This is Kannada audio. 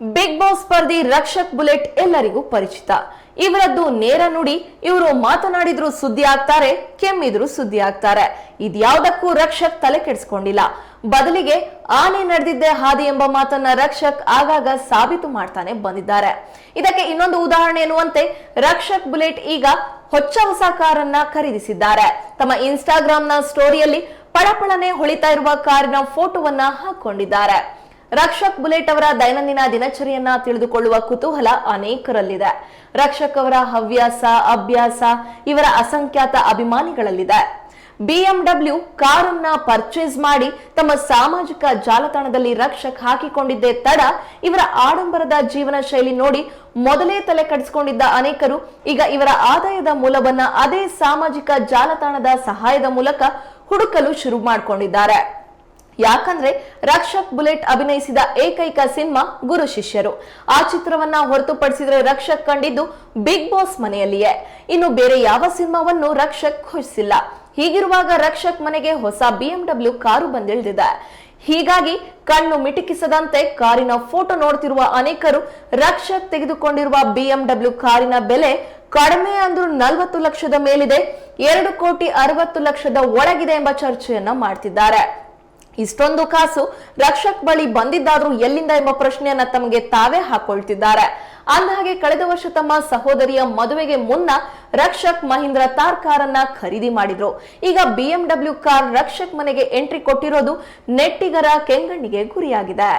ಬಿಗ್ ಬಾಸ್ ಸ್ಪರ್ಧಿ ರಕ್ಷಕ್ ಬುಲೆಟ್ ಎಲ್ಲರಿಗೂ ಪರಿಚಿತ. ಇವರದ್ದು ನೇರ ನುಡಿ, ಇವರು ಮಾತನಾಡಿದ್ರು ಸುದ್ದಿ ಆಗ್ತಾರೆ, ಕೆಮ್ಮಿದ್ರು ಸುದ್ದಿ ಆಗ್ತಾರೆ. ಇದ್ಯಾವುದಕ್ಕೂ ರಕ್ಷಕ್ ತಲೆ ಕೆಡಿಸ್ಕೊಂಡಿಲ್ಲ. ಬದಲಿಗೆ ಆನೆ ನಡೆದಿದ್ದೆ ಹಾದಿ ಎಂಬ ಮಾತನ್ನ ರಕ್ಷಕ್ ಆಗಾಗ ಸಾಬೀತು ಮಾಡ್ತಾನೆ ಬಂದಿದ್ದಾರೆ. ಇದಕ್ಕೆ ಇನ್ನೊಂದು ಉದಾಹರಣೆ ಎನ್ನುವಂತೆ ರಕ್ಷಕ್ ಬುಲೆಟ್ ಈಗ ಹೊಚ್ಚ ಹೊಸ ಕಾರನ್ನ ಖರೀದಿಸಿದ್ದಾರೆ. ತಮ್ಮ ಇನ್ಸ್ಟಾಗ್ರಾಂನ ಸ್ಟೋರಿಯಲ್ಲಿ ಪಳಪಳನೆ ಹೊಳಿತಾ ಇರುವ ಕಾರಿನ ಫೋಟೋವನ್ನ ಹಾಕೊಂಡಿದ್ದಾರೆ. ರಕ್ಷಕ್ ಬುಲೆಟ್ ಅವರ ದೈನಂದಿನ ದಿನಚರಿಯನ್ನ ತಿಳಿದುಕೊಳ್ಳುವ ಕುತೂಹಲ ಅನೇಕರಲ್ಲಿದೆ. ರಕ್ಷಕ್ ಅವರ ಹವ್ಯಾಸ, ಅಭ್ಯಾಸ, ಇವರ ಅಸಂಖ್ಯಾತ ಅಭಿಮಾನಿಗಳಲ್ಲಿದೆ. ಬಿಎಂಡಬ್ಲ್ಯೂ ಕಾರನ್ನ ಪರ್ಚೇಸ್ ಮಾಡಿ ತಮ್ಮ ಸಾಮಾಜಿಕ ಜಾಲತಾಣದಲ್ಲಿ ರಕ್ಷಕ್ ಹಾಕಿಕೊಂಡಿದ್ದೇ ತಡ ಇವರ ಆಡಂಬರದ ಜೀವನ ಶೈಲಿ ನೋಡಿ ಮೊದಲೇ ತಲೆ ಕಡಿಸಿಕೊಂಡಿದ್ದ ಅನೇಕರು ಈಗ ಇವರ ಆದಾಯದ ಮೂಲವನ್ನ ಅದೇ ಸಾಮಾಜಿಕ ಜಾಲತಾಣದ ಸಹಾಯದ ಮೂಲಕ ಹುಡುಕಲು ಶುರು ಮಾಡಿಕೊಂಡಿದ್ದಾರೆ. ಯಾಕಂದ್ರೆ ರಕ್ಷಕ್ ಬುಲೆಟ್ ಅಭಿನಯಿಸಿದ ಏಕೈಕ ಸಿನಿಮಾ ಗುರು ಶಿಷ್ಯರು. ಆ ಚಿತ್ರವನ್ನ ಹೊರತುಪಡಿಸಿದ್ರೆ ರಕ್ಷಕ್ ಕಂಡಿದ್ದು ಬಿಗ್ ಬಾಸ್ ಮನೆಯಲ್ಲಿಯೇ. ಇನ್ನು ಬೇರೆ ಯಾವ ಸಿನಿಮಾವನ್ನು ರಕ್ಷಕ್ ಖುಷಿಸಿಲ್ಲ ಹೀಗಿರುವಾಗ ರಕ್ಷಕ್ ಮನೆಗೆ ಹೊಸ ಬಿಎಂಡಬ್ಲ್ಯೂ ಕಾರು ಬಂದಿಳಿದಿದೆ. ಹೀಗಾಗಿ ಕಣ್ಣು ಮಿಟುಕಿಸದಂತೆ ಕಾರಿನ ಫೋಟೋ ನೋಡ್ತಿರುವ ಅನೇಕರು ರಕ್ಷಕ್ ತೆಗೆದುಕೊಂಡಿರುವ ಬಿಎಂಡಬ್ಲ್ಯೂ ಕಾರಿನ ಬೆಲೆ ಕಡಿಮೆ ಅಂದ್ರೂ ನಲವತ್ತು ಲಕ್ಷದ ಮೇಲಿದೆ, ಎರಡು ಕೋಟಿ ಅರವತ್ತು ಲಕ್ಷದ ಒಳಗಿದೆ ಎಂಬ ಚರ್ಚೆಯನ್ನ ಮಾಡ್ತಿದ್ದಾರೆ. ಇಷ್ಟೊಂದು ಕಾಸು ರಕ್ಷಕ್ ಬಳಿ ಬಂದಿದ್ದಾದ್ರೂ ಎಲ್ಲಿಂದ ಎಂಬ ಪ್ರಶ್ನೆಯನ್ನ ತಮಗೆ ತಾವೇ ಹಾಕೊಳ್ತಿದ್ದಾರೆ. ಅಂದಹಾಗೆ ಕಳೆದ ವರ್ಷ ತಮ್ಮ ಸಹೋದರಿಯ ಮದುವೆಗೆ ಮುನ್ನ ರಕ್ಷಕ್ ಮಹೀಂದ್ರ ತಾರ್ ಕಾರನ್ನ ಖರೀದಿ ಮಾಡಿದ್ರು. ಈಗ ಬಿಎಂಡಬ್ಲ್ಯೂ ಕಾರ್ ರಕ್ಷಕ್ ಮನೆಗೆ ಎಂಟ್ರಿ ಕೊಟ್ಟಿರೋದು ನೆಟ್ಟಿಗರ ಕೆಂಗಣ್ಣಿಗೆ ಗುರಿಯಾಗಿದೆ.